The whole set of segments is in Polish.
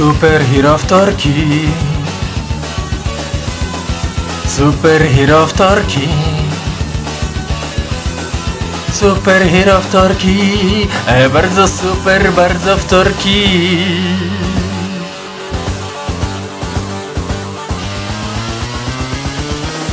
Superhero wtorki Superhero wtorki Superhero wtorki e, Bardzo super, bardzo wtorki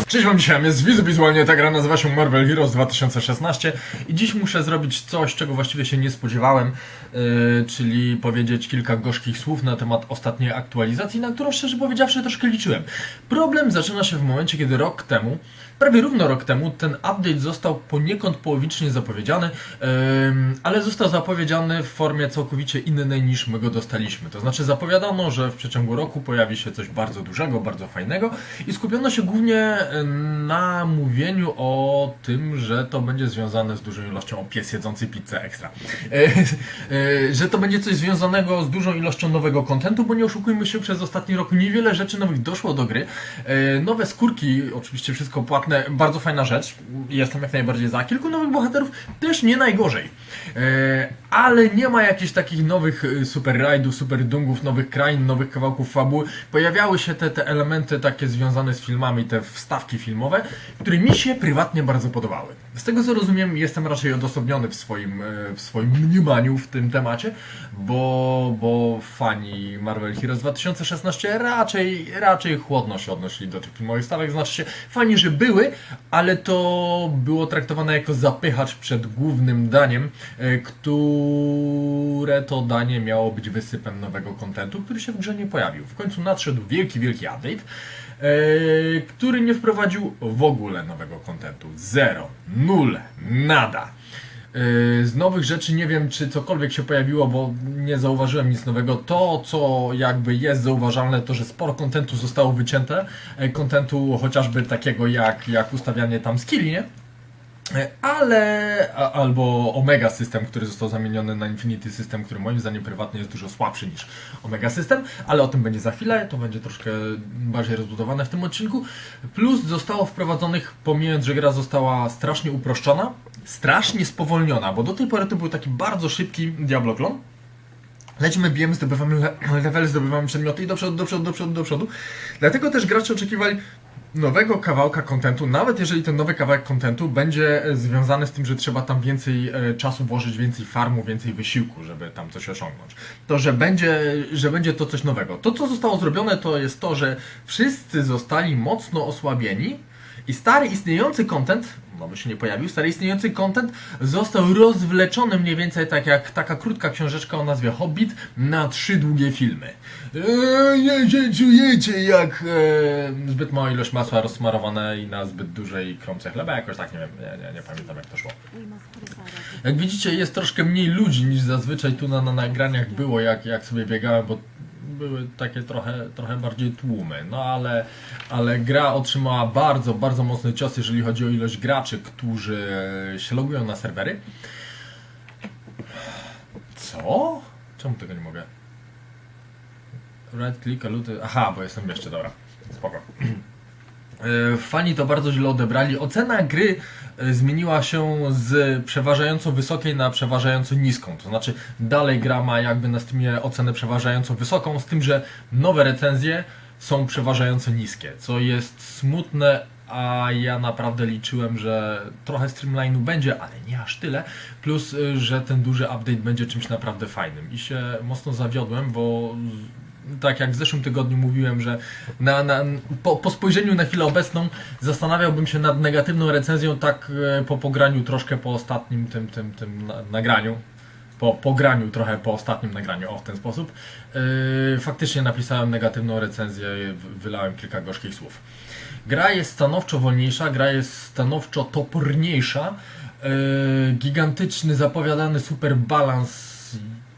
Cześć wam dzisiaj, jest wizualnie ta gra nazywa się Marvel Heroes 2016 i dziś muszę zrobić coś, czego właściwie się nie spodziewałem, yy, czyli powiedzieć kilka gorzkich słów na temat ostatniej aktualizacji, na którą szczerze powiedziawszy troszkę liczyłem. Problem zaczyna się w momencie, kiedy rok temu, prawie równo rok temu, ten update został poniekąd połowicznie zapowiedziany, ale został zapowiedziany w formie całkowicie innej niż my go dostaliśmy. To znaczy zapowiadano, że w przeciągu roku pojawi się coś bardzo dużego, bardzo fajnego i skupiono się głównie na mówieniu o tym, że to będzie związane z dużą ilością pies jedzący pizzę ekstra. E, e, że to będzie coś związanego z dużą ilością nowego kontentu, bo nie oszukujmy się, przez ostatni rok niewiele rzeczy nowych doszło do gry. E, nowe skórki, oczywiście wszystko płatne, bardzo fajna rzecz. Jestem jak najbardziej za. Kilku nowych bohaterów też nie najgorzej. E, ale nie ma jakichś takich nowych e, super rajdów, super dungów, nowych krain, nowych kawałków fabuły. Pojawiały się te, te elementy takie związane z filmami, te wstawki filmowe, które mi się prywatnie bardzo podobały. Z tego co rozumiem, jestem raczej odosobniony w swoim, e, w swoim mniemaniu w tym temacie, bo, bo fani Marvel Heroes 2016 raczej, raczej chłodno się odnosili do tych filmowych stawek. Znaczy się, fani, że były, ale to było traktowane jako zapychacz przed głównym daniem, e, które to danie miało być wysypem nowego kontentu, który się w grze nie pojawił. W końcu nadszedł wielki, wielki update, e, który nie wprowadził w ogóle nowego kontentu. Zero, nul, nada. E, Z nowych rzeczy nie wiem, czy cokolwiek się pojawiło, bo nie zauważyłem nic nowego. To, co jakby jest zauważalne, to że sporo kontentu zostało wycięte. E, Kontentu chociażby takiego jak, jak ustawianie tam skilli, nie? E, Ale, albo Omega System, który został zamieniony na Infinity System, który moim zdaniem prywatnie jest dużo słabszy niż Omega System, ale o tym będzie za chwilę, to będzie troszkę bardziej rozbudowane w tym odcinku. Plus zostało wprowadzonych, pomijając, że gra została strasznie uproszczona, strasznie spowolniona, bo do tej pory to był taki bardzo szybki Diablo clone. Lecimy, bijemy, zdobywamy le- level, zdobywamy przedmioty i do przodu, do przodu, do przodu, do przodu. Dlatego też gracze oczekiwali nowego kawałka kontentu, nawet jeżeli ten nowy kawałek kontentu będzie e, związany z tym, że trzeba tam więcej e, czasu włożyć, więcej farmu, więcej wysiłku, żeby tam coś osiągnąć. To, że będzie, że będzie to coś nowego. To, co zostało zrobione, to jest to, że wszyscy zostali mocno osłabieni i stary istniejący content, nowy się nie pojawił, stary istniejący content został rozwleczony mniej więcej tak jak taka krótka książeczka o nazwie Hobbit na trzy długie filmy. Eee, nie czujecie jak e, zbyt mała ilość masła rozsmarowane i na zbyt dużej kromce chleba, jakoś tak, nie wiem, nie, nie, nie pamiętam jak to szło. Jak widzicie jest troszkę mniej ludzi niż zazwyczaj tu na, na nagraniach było, jak, jak sobie biegałem, bo były takie trochę, trochę bardziej tłumy, no ale, ale gra otrzymała bardzo, bardzo mocny cios, jeżeli chodzi o ilość graczy, którzy się logują na serwery. Co? Czemu tego nie mogę? Right click, luty. Aha, bo jestem jeszcze, dobra. Spoko. E, Fani to bardzo źle odebrali. Ocena gry e, zmieniła się z przeważająco wysokiej na przeważająco niską. To znaczy, dalej gra ma jakby na Steamie ocenę przeważająco wysoką, z tym, że nowe recenzje są przeważająco niskie, co jest smutne, a ja naprawdę liczyłem, że trochę streamline'u będzie, ale nie aż tyle. Plus, y, że ten duży update będzie czymś naprawdę fajnym. I się mocno zawiodłem, bo tak jak w zeszłym tygodniu mówiłem, że na, na, po, po spojrzeniu na chwilę obecną zastanawiałbym się nad negatywną recenzją, tak e, po pograniu troszkę po ostatnim tym, tym, tym na, nagraniu. Po pograniu trochę po ostatnim nagraniu, o w ten sposób. Yy, faktycznie napisałem negatywną recenzję, w- wylałem kilka gorzkich słów. Gra jest stanowczo wolniejsza, gra jest stanowczo toporniejsza. Yy, gigantyczny, zapowiadany super balans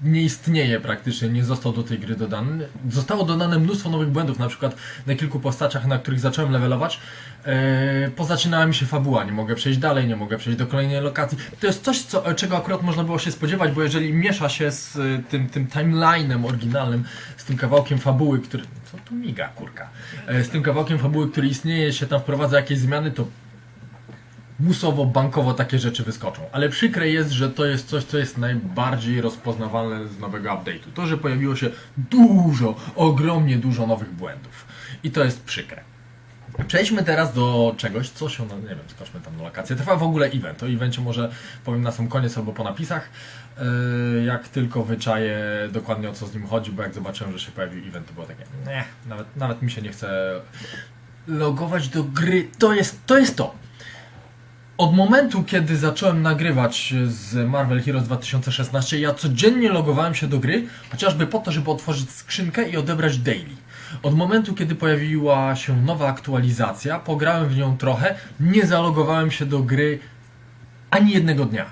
nie istnieje praktycznie, nie został do tej gry dodany. Zostało dodane mnóstwo nowych błędów, na przykład na kilku postaciach, na których zacząłem levelować. Yy, pozaczynała mi się fabuła, nie mogę przejść dalej, nie mogę przejść do kolejnej lokacji. To jest coś, co, czego akurat można było się spodziewać, bo jeżeli miesza się z y, tym, tym timeline'em oryginalnym, z tym kawałkiem fabuły, który... Co tu miga, kurka? E, Z tym kawałkiem fabuły, który istnieje, się tam wprowadza jakieś zmiany, to musowo, bankowo takie rzeczy wyskoczą. Ale przykre jest, że to jest coś, co jest najbardziej rozpoznawalne z nowego update'u. To, że pojawiło się dużo, ogromnie dużo nowych błędów. I to jest przykre. Przejdźmy teraz do czegoś, co się, no nie wiem, skoczmy tam na lokację. Trwa w ogóle event. O evencie może powiem na sam koniec albo po napisach. Yy, Jak tylko wyczaję dokładnie o co z nim chodzi, bo jak zobaczyłem, że się pojawił event, to było takie, nie, nawet, nawet mi się nie chce logować do gry. To jest to. Jest to. Od momentu, kiedy zacząłem nagrywać z Marvel Heroes 2016, ja codziennie logowałem się do gry, chociażby po to, żeby otworzyć skrzynkę i odebrać daily. Od momentu, kiedy pojawiła się nowa aktualizacja, pograłem w nią trochę, nie zalogowałem się do gry ani jednego dnia.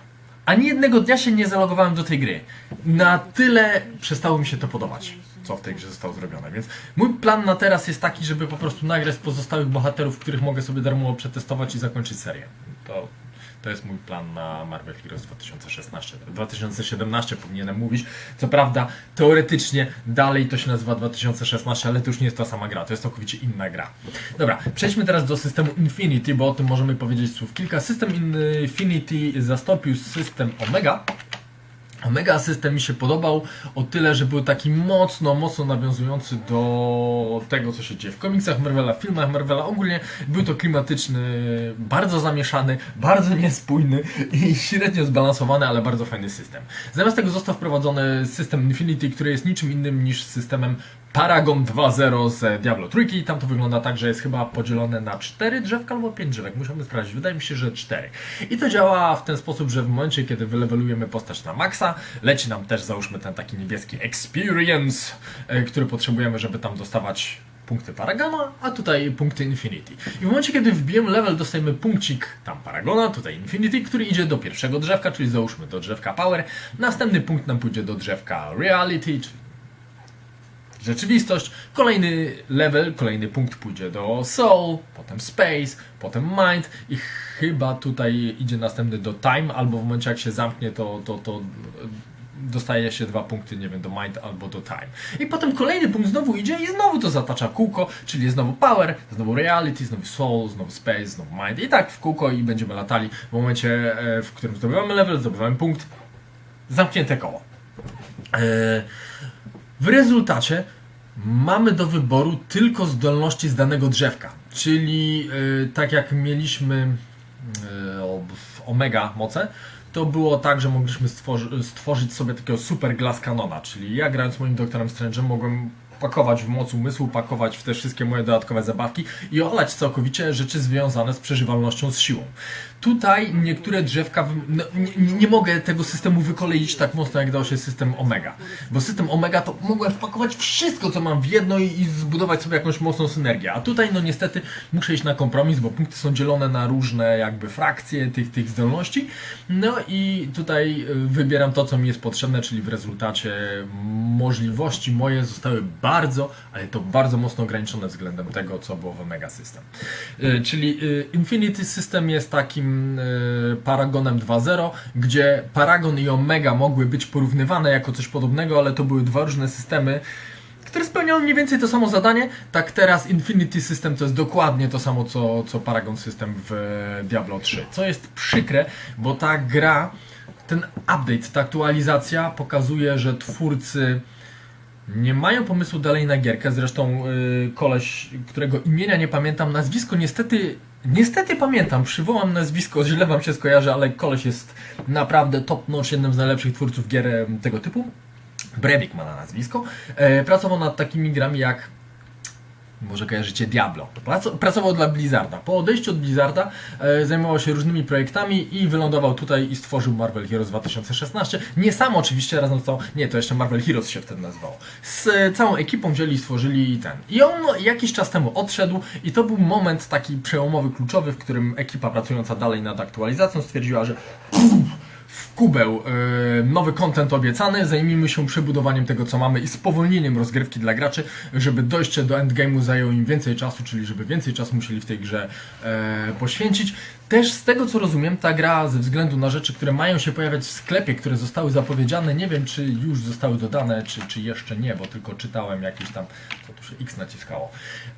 Ani jednego dnia się nie zalogowałem do tej gry. Na tyle przestało mi się to podobać, co w tej grze zostało zrobione. Więc mój plan na teraz jest taki, żeby po prostu nagrać pozostałych bohaterów, których mogę sobie darmowo przetestować i zakończyć serię. To, to jest mój plan na Marvel Heroes 2016. 2017 powinienem mówić. Co prawda, teoretycznie dalej to się nazywa 2016, ale to już nie jest ta sama gra, to jest całkowicie inna gra. Dobra, przejdźmy teraz do systemu Infinity, bo o tym możemy powiedzieć słów kilka. System Infinity zastąpił system Omega. Omega System mi się podobał o tyle, że był taki mocno, mocno nawiązujący do tego, co się dzieje w komiksach Marvela, w filmach Marvela. Ogólnie był to klimatyczny, bardzo zamieszany, bardzo niespójny i średnio zbalansowany, ale bardzo fajny system. Zamiast tego został wprowadzony system Infinity, który jest niczym innym niż systemem Paragon 2.0 z Diablo Trójki. Tam to wygląda tak, że jest chyba podzielone na 4 drzewka albo 5 drzewek. Musimy sprawdzić. Wydaje mi się, że 4. I to działa w ten sposób, że w momencie, kiedy wylewelujemy postać na maksa, leci nam też załóżmy ten taki niebieski experience, e, który potrzebujemy, żeby tam dostawać punkty Paragona, a tutaj punkty Infinity. I w momencie, kiedy wbijemy level, dostajemy punkcik tam Paragona, tutaj Infinity, który idzie do pierwszego drzewka, czyli załóżmy do drzewka Power. Następny punkt nam pójdzie do drzewka Reality, czyli rzeczywistość. Kolejny level, kolejny punkt pójdzie do Soul, potem Space, potem Mind i chyba tutaj idzie następny do Time, albo w momencie jak się zamknie, to, to, to dostaje się dwa punkty, nie wiem, do Mind albo do Time. I potem kolejny punkt znowu idzie i znowu to zatacza kółko, czyli jest znowu Power, znowu Reality, znowu Soul, znowu Space, znowu Mind i tak w kółko i będziemy latali w momencie, e, w którym zdobywamy level, zdobywamy punkt, zamknięte koło. E, w rezultacie mamy do wyboru tylko zdolności z danego drzewka. Czyli y, tak jak mieliśmy y, w Omega moce, to było tak, że mogliśmy stworzy, stworzyć sobie takiego super glass canona, czyli ja grając moim doktorem Strange'em mogłem pakować w moc umysłu, pakować w te wszystkie moje dodatkowe zabawki i olać całkowicie rzeczy związane z przeżywalnością, z siłą. Tutaj niektóre drzewka, no, nie, nie mogę tego systemu wykoleić tak mocno jak dał się system Omega, bo system Omega to mogłem wpakować wszystko co mam w jedno i, i zbudować sobie jakąś mocną synergię, a tutaj no niestety muszę iść na kompromis, bo punkty są dzielone na różne jakby frakcje tych, tych zdolności, no i tutaj y, wybieram to co mi jest potrzebne, czyli w rezultacie możliwości moje zostały bardzo, ale to bardzo mocno ograniczone względem tego co było w Omega System. Y, Czyli y, Infinity System jest takim y, Paragonem 2.0, gdzie Paragon i Omega mogły być porównywane jako coś podobnego, ale to były dwa różne systemy, które spełniały mniej więcej to samo zadanie. Tak teraz Infinity System to jest dokładnie to samo co, co Paragon System w Diablo 3. Co jest przykre, bo ta gra, ten update, ta aktualizacja pokazuje, że twórcy nie mają pomysłu dalej na gierkę. Zresztą yy, koleś, którego imienia nie pamiętam, nazwisko niestety. Niestety pamiętam, przywołam nazwisko, źle wam się skojarzy, ale koleś jest naprawdę top notch, jednym z najlepszych twórców gier tego typu. Brevik ma na nazwisko. E, pracował nad takimi grami jak może kojarzycie Diablo. Praco- Pracował dla Blizzarda. Po odejściu od Blizzarda e, zajmował się różnymi projektami i wylądował tutaj i stworzył Marvel Heroes 2016. Nie sam oczywiście, razem z całą... Nie, to jeszcze Marvel Heroes się wtedy nazywało. Z e, całą ekipą wzięli i stworzyli ten. I on no, jakiś czas temu odszedł i to był moment taki przełomowy, kluczowy, w którym ekipa pracująca dalej nad aktualizacją stwierdziła, że w kubeł e, nowy content obiecany, zajmijmy się przebudowaniem tego co mamy i spowolnieniem rozgrywki dla graczy, żeby dojście do endgame'u zajęło im więcej czasu, czyli żeby więcej czasu musieli w tej grze e, poświęcić. Też z tego co rozumiem, ta gra ze względu na rzeczy, które mają się pojawiać w sklepie, które zostały zapowiedziane, nie wiem czy już zostały dodane, czy, czy jeszcze nie, bo tylko czytałem jakieś tam, co tu się X naciskało.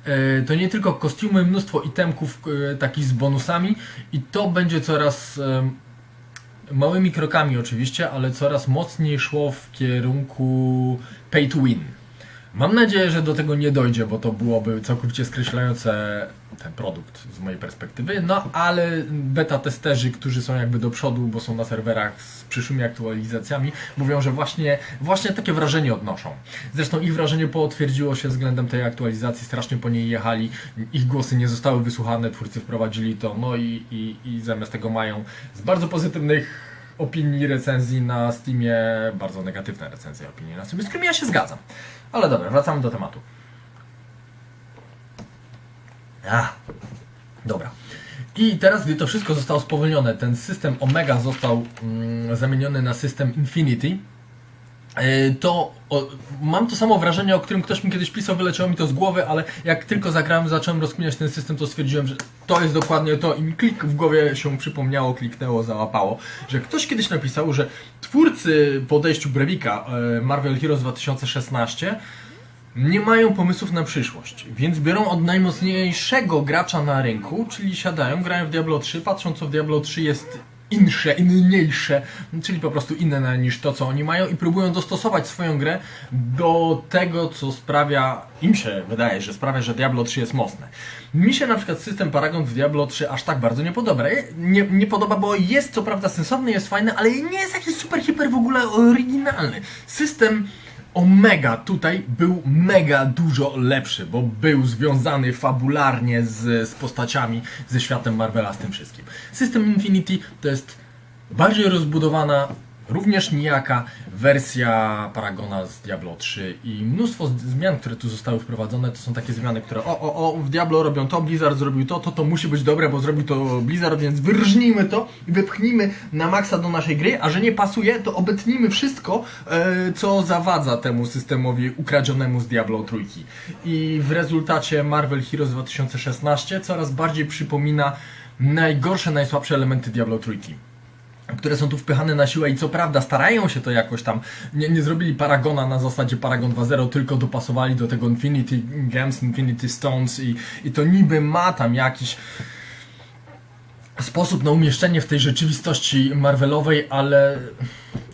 E, to nie tylko kostiumy, mnóstwo itemków takich z bonusami i to będzie coraz małymi krokami oczywiście, ale coraz mocniej szło w kierunku pay to win. Mam nadzieję, że do tego nie dojdzie, bo to byłoby całkowicie skreślające ten produkt z mojej perspektywy. No ale beta testerzy, którzy są jakby do przodu, bo są na serwerach z przyszłymi aktualizacjami, mówią, że właśnie, właśnie takie wrażenie odnoszą. Zresztą ich wrażenie potwierdziło się względem tej aktualizacji, strasznie po niej jechali, ich głosy nie zostały wysłuchane, twórcy wprowadzili to, no i, i, i zamiast tego mają z bardzo pozytywnych opinii, recenzji na Steamie, bardzo negatywne recenzje opinii na Steamie, z którymi ja się zgadzam. Ale dobra, wracamy do tematu. A, dobra. I teraz, gdy to wszystko zostało spowolnione, ten system Omega został mm, zamieniony na system Infinity, to o, mam to samo wrażenie, o którym ktoś mi kiedyś pisał, wyleciało mi to z głowy, ale jak tylko zagrałem, zacząłem rozkminiać ten system, to stwierdziłem, że to jest dokładnie to i mi klik w głowie się przypomniało, kliknęło, załapało, że ktoś kiedyś napisał, że twórcy po odejściu Brewika e, Marvel Heroes 2016 nie mają pomysłów na przyszłość, więc biorą od najmocniejszego gracza na rynku, czyli siadają, grają w Diablo 3, patrzą co w Diablo 3 jest insze, inniejsze, czyli po prostu inne niż to, co oni mają i próbują dostosować swoją grę do tego, co sprawia, im się wydaje, że sprawia, że Diablo 3 jest mocne. Mi się na przykład system Paragon w Diablo 3 aż tak bardzo nie podoba. Nie, nie podoba, bo jest co prawda sensowny, jest fajny, ale nie jest jakiś super, hiper w ogóle oryginalny. System Omega tutaj był mega dużo lepszy, bo był związany fabularnie z, z postaciami, ze światem Marvela, z tym wszystkim. System Infinity to jest bardziej rozbudowana, również nijaka wersja Paragona z Diablo 3 i mnóstwo zmian, które tu zostały wprowadzone, to są takie zmiany, które o, o, o, w Diablo robią to, Blizzard zrobił to, to to musi być dobre, bo zrobił to Blizzard, więc wyrżnijmy to i wypchnijmy na maksa do naszej gry, a że nie pasuje, to obetnijmy wszystko, e, co zawadza temu systemowi ukradzionemu z Diablo trójki. I w rezultacie Marvel Heroes 2016 coraz bardziej przypomina najgorsze, najsłabsze elementy Diablo trójki które są tu wpychane na siłę i co prawda starają się to jakoś tam, nie, nie zrobili Paragona na zasadzie Paragon 2.0, tylko dopasowali do tego Infinity Gems, Infinity Stones i, i to niby ma tam jakiś sposób na umieszczenie w tej rzeczywistości Marvelowej, ale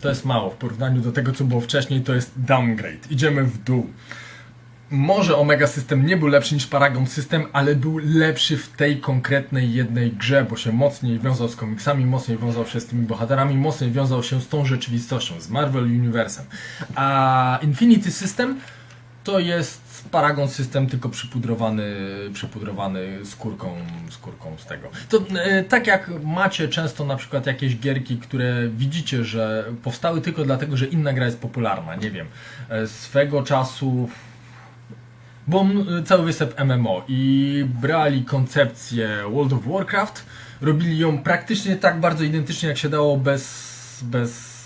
to jest mało w porównaniu do tego, co było wcześniej, to jest downgrade. Idziemy w dół. Może Omega System nie był lepszy niż Paragon System, ale był lepszy w tej konkretnej jednej grze, bo się mocniej wiązał z komiksami, mocniej wiązał się z tymi bohaterami, mocniej wiązał się z tą rzeczywistością, z Marvel Universem. A Infinity System to jest Paragon System, tylko przypudrowany, przypudrowany skórką, skórką z tego. To e, tak jak macie często na przykład jakieś gierki, które widzicie, że powstały tylko dlatego, że inna gra jest popularna, nie wiem, e, swego czasu bo cały występ MMO i brali koncepcję World of Warcraft, robili ją praktycznie tak bardzo identycznie jak się dało bez, bez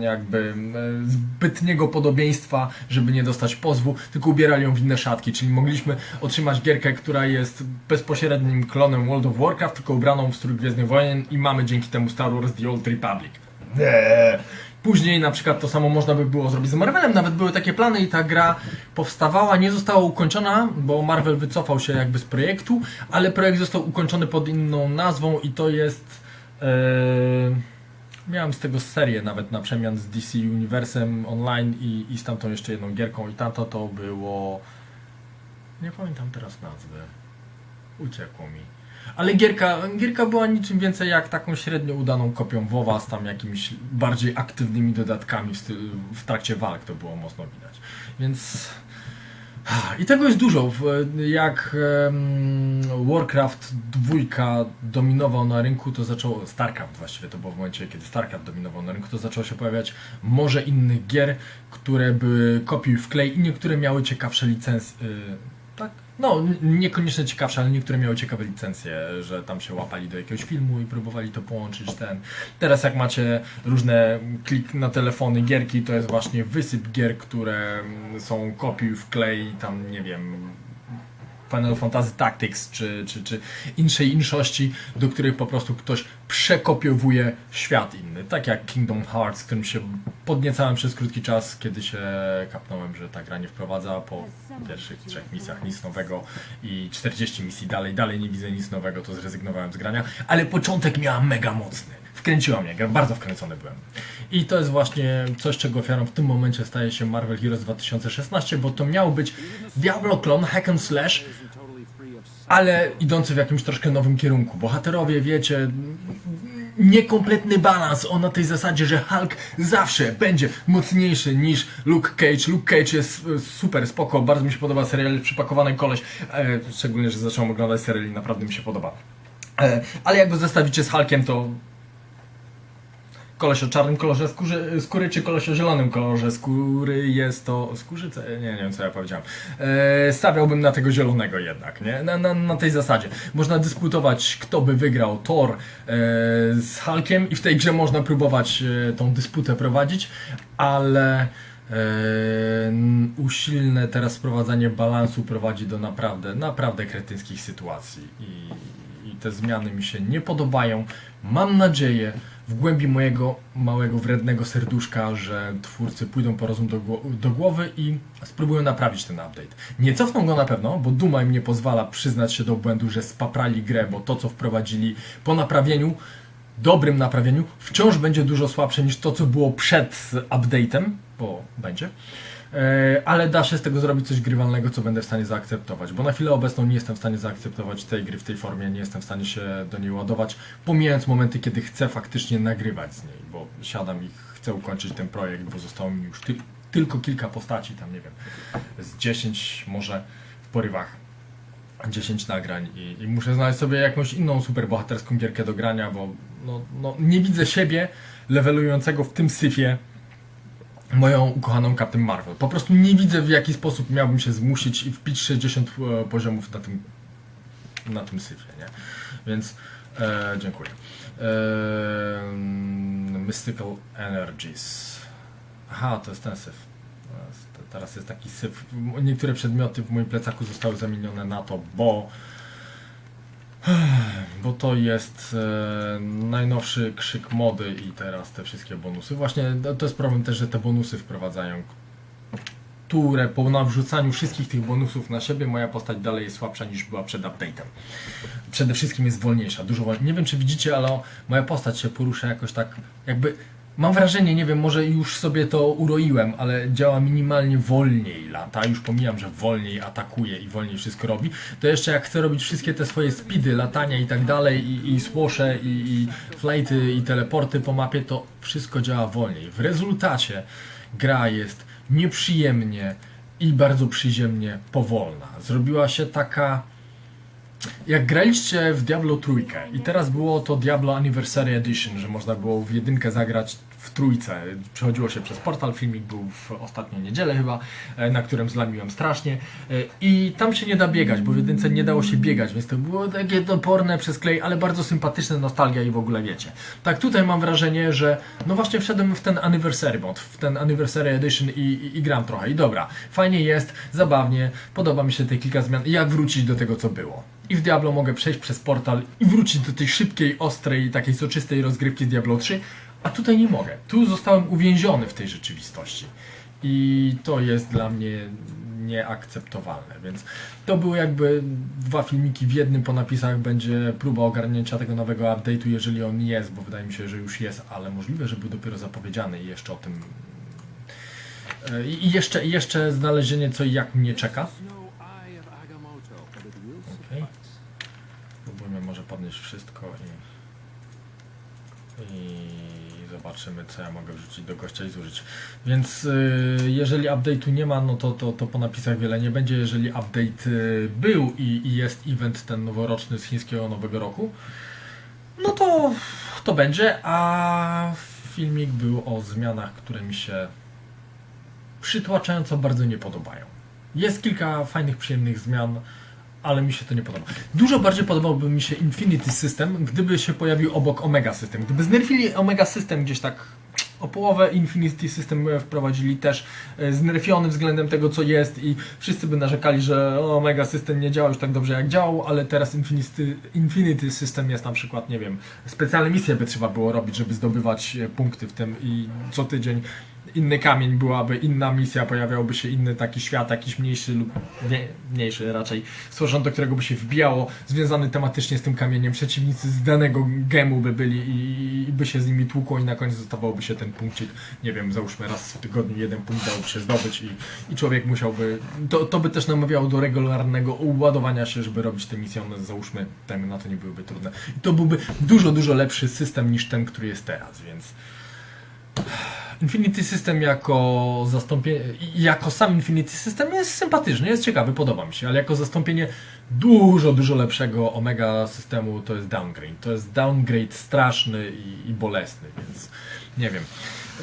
jakby zbytniego podobieństwa, żeby nie dostać pozwu, tylko ubierali ją w inne szatki, czyli mogliśmy otrzymać gierkę, która jest bezpośrednim klonem World of Warcraft, tylko ubraną w strój Gwiezdnych Wojen i mamy dzięki temu Star Wars The Old Republic. Nie. Później na przykład to samo można by było zrobić z Marvelem, nawet były takie plany i ta gra powstawała, nie została ukończona, bo Marvel wycofał się jakby z projektu, ale projekt został ukończony pod inną nazwą i to jest... e, miałem z tego serię nawet na przemian z DC Universem Online i, i z tamtą jeszcze jedną gierką i tamto to było... Nie pamiętam teraz nazwy. Uciekło mi. Ale gierka, gierka była niczym więcej jak taką średnio udaną kopią WoWa z tam jakimiś bardziej aktywnymi dodatkami w, w trakcie walk to było mocno widać. Więc i tego jest dużo. Jak Warcraft 2 dominował na rynku, to zaczęło. StarCraft właściwie to było w momencie, kiedy StarCraft dominował na rynku, to zaczęło się pojawiać morze innych gier, które były kopiuj w klej i niektóre miały ciekawsze licencje. No, niekoniecznie ciekawsze, ale niektóre miały ciekawe licencje, że tam się łapali do jakiegoś filmu i próbowali to połączyć ten. Teraz jak macie różne klik na telefony, gierki, to jest właśnie wysyp gier, które mm, są kopiuj w klej, tam nie wiem, Final Fantasy Tactics czy, czy, czy inszej inszości, do których po prostu ktoś przekopiowuje świat inny. Tak jak Kingdom Hearts, którym się podniecałem przez krótki czas, kiedy się kapnąłem, że ta gra nie wprowadza po pierwszych trzech misjach nic nowego i 40 misji dalej, dalej nie widzę nic nowego, to zrezygnowałem z grania, ale początek miałem mega mocny. Wkręciła mnie, bardzo wkręcony byłem. I to jest właśnie coś, czego ofiarą w tym momencie staje się Marvel Heroes 2016, bo to miał być Diablo klon, hack and slash, ale idący w jakimś troszkę nowym kierunku. Bohaterowie, wiecie, niekompletny balans. On na tej zasadzie, że Hulk zawsze będzie mocniejszy niż Luke Cage. Luke Cage jest e, super spoko, bardzo mi się podoba serial Przypakowany Koleś, e, szczególnie, że zacząłem oglądać serial i naprawdę mi się podoba. E, ale jak go zestawicie z Hulkiem, to koleś o czarnym kolorze skórzy, skóry, czy koleś o zielonym kolorze skóry jest to skórzyce? Nie, nie wiem co ja powiedziałem. E, stawiałbym na tego zielonego jednak, nie? Na, na, na tej zasadzie. Można dysputować, kto by wygrał Thor e, z Hulkiem i w tej grze można próbować e, tą dysputę prowadzić, ale e, usilne teraz wprowadzanie balansu prowadzi do naprawdę, naprawdę kretyńskich sytuacji i, i te zmiany mi się nie podobają. Mam nadzieję w głębi mojego małego, wrednego serduszka, że twórcy pójdą po rozum do, do głowy i spróbują naprawić ten update. Nie cofną go na pewno, bo duma im nie pozwala przyznać się do błędu, że spaprali grę, bo to co wprowadzili po naprawieniu, dobrym naprawieniu, wciąż będzie dużo słabsze niż to co było przed update'em, bo będzie. E, ale da się z tego zrobić coś grywalnego, co będę w stanie zaakceptować. Bo na chwilę obecną nie jestem w stanie zaakceptować tej gry w tej formie, nie jestem w stanie się do niej ładować, pomijając momenty, kiedy chcę faktycznie nagrywać z niej, bo siadam i chcę ukończyć ten projekt, bo zostało mi już ty- tylko kilka postaci, tam nie wiem, z 10 może w porywach. 10 nagrań i, i muszę znaleźć sobie jakąś inną superbohaterską gierkę do grania, bo no, no, nie widzę siebie levelującego w tym syfie moją ukochaną Captain Marvel. Po prostu nie widzę w jaki sposób miałbym się zmusić i wpić 60 e, poziomów na tym, na tym syfie, nie? Więc e, dziękuję. E, Mystical Energies. Aha, to jest ten syf. Teraz- jest taki syf. Niektóre przedmioty w moim plecaku zostały zamienione na to, bo bo to jest e, najnowszy krzyk mody i teraz te wszystkie bonusy. Właśnie to- to jest problem też, że te bonusy wprowadzają, które po nawrzucaniu wszystkich tych bonusów na siebie moja postać dalej jest słabsza niż była przed update'em. Przede wszystkim jest wolniejsza, dużo wolniejsza. Nie wiem czy widzicie, ale moja postać się porusza jakoś tak jakby Mam wrażenie, nie wiem, może już sobie to uroiłem, ale działa minimalnie wolniej lata. Już pomijam, że wolniej atakuje i wolniej wszystko robi. To jeszcze jak chcę robić wszystkie te swoje speedy, latania i tak dalej, i, i słosze, i, i flighty, i teleporty po mapie, to wszystko działa wolniej. W rezultacie gra jest nieprzyjemnie i bardzo przyziemnie powolna. Zrobiła się taka jak graliście w Diablo trójkę i teraz było to Diablo Anniversary Edition, że można było w jedynkę zagrać w trójce. Przechodziło się przez portal, filmik był w ostatnią niedzielę chyba, e, na którym zlamiłem strasznie E, i tam się nie da biegać, bo w jedynce nie dało się biegać, więc to było takie toporne przez klej, ale bardzo sympatyczne, nostalgia i w ogóle wiecie. Tak tutaj mam wrażenie, że no właśnie wszedłem w ten Anniversary mod, w ten Anniversary Edition i, i, i gram trochę i dobra, fajnie jest, zabawnie, podoba mi się te kilka zmian jak wrócić do tego co było. I w Diablo mogę przejść przez portal i wrócić do tej szybkiej, ostrej, takiej soczystej rozgrywki z Diablo 3, a tutaj nie mogę. Tu zostałem uwięziony w tej rzeczywistości. I to jest dla mnie nieakceptowalne, więc to były jakby dwa filmiki w jednym po napisach będzie próba ogarnięcia tego nowego update'u, jeżeli on jest, bo wydaje mi się, że już jest, ale możliwe, że był dopiero zapowiedziany i jeszcze o tym e, i jeszcze, jeszcze znalezienie co i jak mnie czeka. Podnieść wszystko i, i zobaczymy, co ja mogę wrzucić do gościa i zużyć. Więc y, jeżeli update'u nie ma, no to, to, to po napisach wiele nie będzie. Jeżeli update y, był i, i jest event ten noworoczny z chińskiego Nowego Roku, no to to będzie, a filmik był o zmianach, które mi się przytłaczająco bardzo nie podobają. Jest kilka fajnych, przyjemnych zmian, ale mi się to nie podoba. Dużo bardziej podobałby mi się Infinity System, gdyby się pojawił obok Omega System. Gdyby znerfili Omega System gdzieś tak o połowę Infinity System wprowadzili też e, znerfiony względem tego, co jest i wszyscy by narzekali, że Omega System nie działa już tak dobrze jak działał, ale teraz Infinity, Infinity System jest na przykład, nie wiem, specjalne misje by trzeba było robić, żeby zdobywać e, punkty w tym i co tydzień inny kamień byłaby inna misja, pojawiałby się inny taki świat, jakiś mniejszy lub nie, mniejszy raczej, stworzony, do którego by się wbijało, związany tematycznie z tym kamieniem. Przeciwnicy z danego gemu by byli i, i by się z nimi tłukło i na koniec zostawałby się ten punkcik, nie wiem, załóżmy raz w tygodniu jeden punkt dałoby się zdobyć i, i człowiek musiałby, to, to by też namawiało do regularnego uładowania się, żeby robić te misje, one załóżmy, na to nie byłyby trudne. I to byłby dużo, dużo lepszy system niż ten, który jest teraz, więc... Infinity System jako zastąpienie, jako sam Infinity System jest sympatyczny, jest ciekawy, podoba mi się, ale jako zastąpienie dużo, dużo lepszego Omega systemu to jest downgrade. To jest downgrade straszny i, i bolesny, więc nie wiem.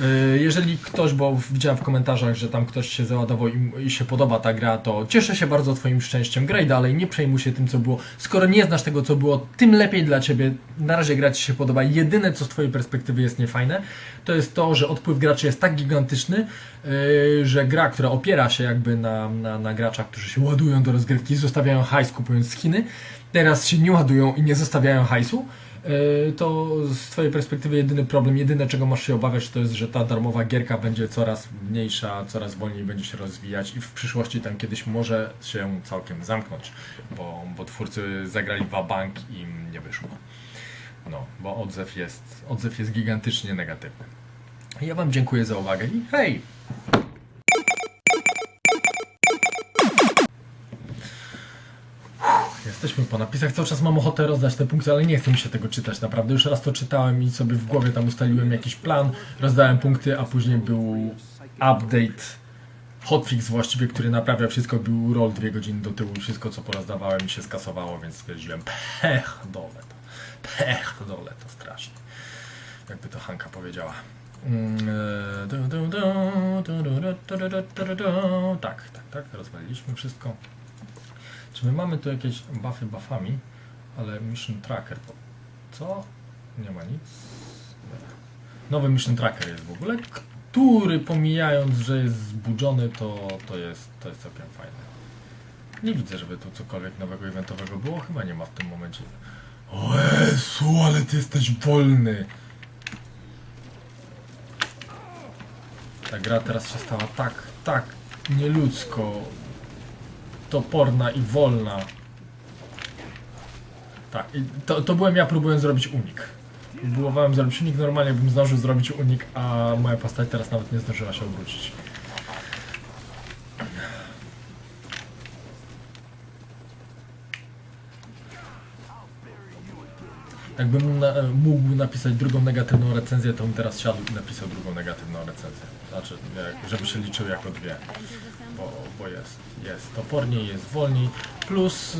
Yy, Jeżeli ktoś, bo widziałem w komentarzach, że tam ktoś się załadował i, i się podoba ta gra, to cieszę się bardzo Twoim szczęściem. Graj dalej, nie przejmuj się tym, co było. Skoro nie znasz tego, co było, tym lepiej dla Ciebie. Na razie gra Ci się podoba. Jedyne, co z Twojej perspektywy jest niefajne, to jest to, że odpływ graczy jest tak gigantyczny, yy, że gra, która opiera się jakby na, na, na graczach, którzy się ładują do rozgrywki, zostawiają hajs kupując skiny, teraz się nie ładują i nie zostawiają hajsu. Yy, to z Twojej perspektywy jedyny problem, jedyne czego masz się obawiać, to jest, że ta darmowa gierka będzie coraz mniejsza, coraz wolniej będzie się rozwijać i w przyszłości tam kiedyś może się całkiem zamknąć, bo, bo twórcy zagrali bank i im nie wyszło. No, bo odzew jest, odzew jest gigantycznie negatywny. Ja Wam dziękuję za uwagę i hej! jesteśmy po napisach. Cały czas mam ochotę rozdać te punkty, ale nie chcę mi się tego czytać naprawdę. Już raz to czytałem i sobie w głowie tam ustaliłem jakiś plan, rozdałem punkty, a później był update, hotfix właściwie, który naprawia wszystko. Był roll dwie godziny do tyłu i wszystko co porazdawałem mi się skasowało, więc stwierdziłem pech dole to, pech dole to strasznie. Jakby to Hanka powiedziała. Tak, tak, tak, rozwaliliśmy wszystko. Czy my mamy tu jakieś buffy buffami, ale mission tracker, co? Nie ma nic. Nowy mission tracker jest w ogóle, który pomijając, że jest zbudzony, to, to, jest, to jest całkiem fajne. Nie widzę, żeby tu cokolwiek nowego eventowego było, chyba nie ma w tym momencie. O Jezu, ale ty jesteś wolny! Ta gra teraz się stała tak, tak nieludzko toporna i wolna. Tak, to, to byłem ja próbując zrobić unik. Próbowałem zrobić unik, normalnie bym zdążył zrobić unik, a moja postać teraz nawet nie zdążyła się obrócić. Jakbym na, mógł napisać drugą negatywną recenzję, to bym teraz siadł i napisał drugą negatywną recenzję. Znaczy, jak, żeby się liczył jako dwie. Bo, bo jest, jest toporniej, jest wolniej. Plus,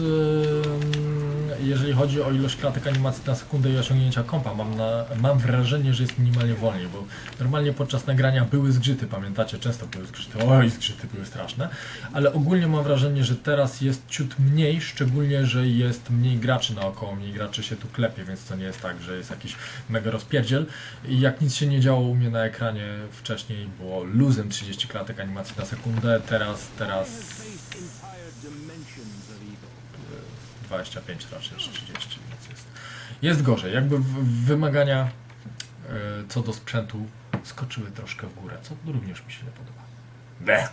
jeżeli chodzi o ilość klatek animacji na sekundę i osiągnięcia kompa, mam, na, mam wrażenie, że jest minimalnie wolniej, bo normalnie podczas nagrania były zgrzyty, pamiętacie, często były zgrzyty, oj, zgrzyty były straszne, ale ogólnie mam wrażenie, że teraz jest ciut mniej, szczególnie, że jest mniej graczy naokoło, mniej graczy się tu klepie, więc to nie jest tak, że jest jakiś mega rozpierdziel. I jak nic się nie działo u mnie na ekranie wcześniej, było luzem 30 klatek animacji na sekundę, teraz, teraz 25 raczej niż 30, więc jest, jest gorzej. Jakby wymagania e, co do sprzętu skoczyły troszkę w górę, co również mi się nie podoba. Be.